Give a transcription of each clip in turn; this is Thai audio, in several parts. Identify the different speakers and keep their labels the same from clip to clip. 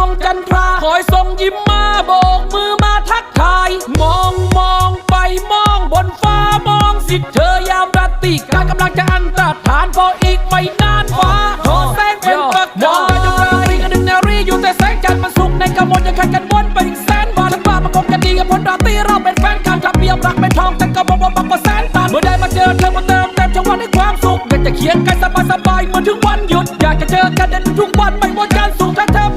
Speaker 1: วงจันทราคอยส่งยิ้มมาโบกมือมาทักทาย มองมองไปมองบนฟ้ามองสิเธอยามราตรีการกำลังจะอันตรฐานพออีกไม่นานฟ้าขอแสงเป็นปากกาจังราตรีกหนึ่งนารีอยู่แต่แสงจันทร์มันสุกในกรมวยังขัดกันวนไปอีกแสนบาททั้งบ้ามันคงจะดีกับผลราตรีเราเป็นแฟนกันครับเบียมรักเป็นทองแต่ก็บอกว่าบักกว่าแสนตันเมื่อได้มาเจอเธอมาเติมเต็มช่วงวันให้ความสุขอยากจะเขียนกันสบายสบายเมือนถึงวันหยุดอยากจะเจอกันเด่นทุกวันไม่ว่าการสูงถ้าเธอ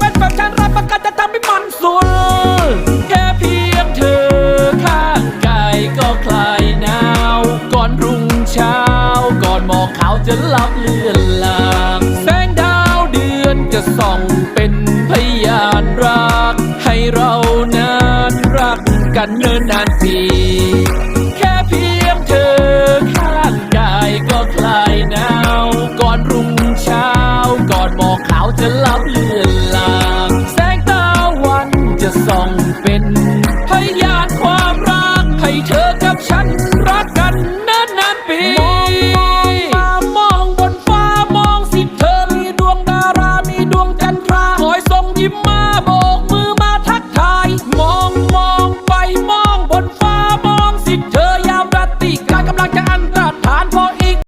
Speaker 1: จะลับเลือนลางแสงดาวเดือนจะส่องเป็นพยานรัก ให้เรานั้นรักกันเนิ่นนานปีแค่เพียงเธอข้างกายก็คลายหนาวก่อนรุ่งเช้าก่อนหมอกขาวจะลับเลือนลาง แสงตะวันจะส่อง Peter.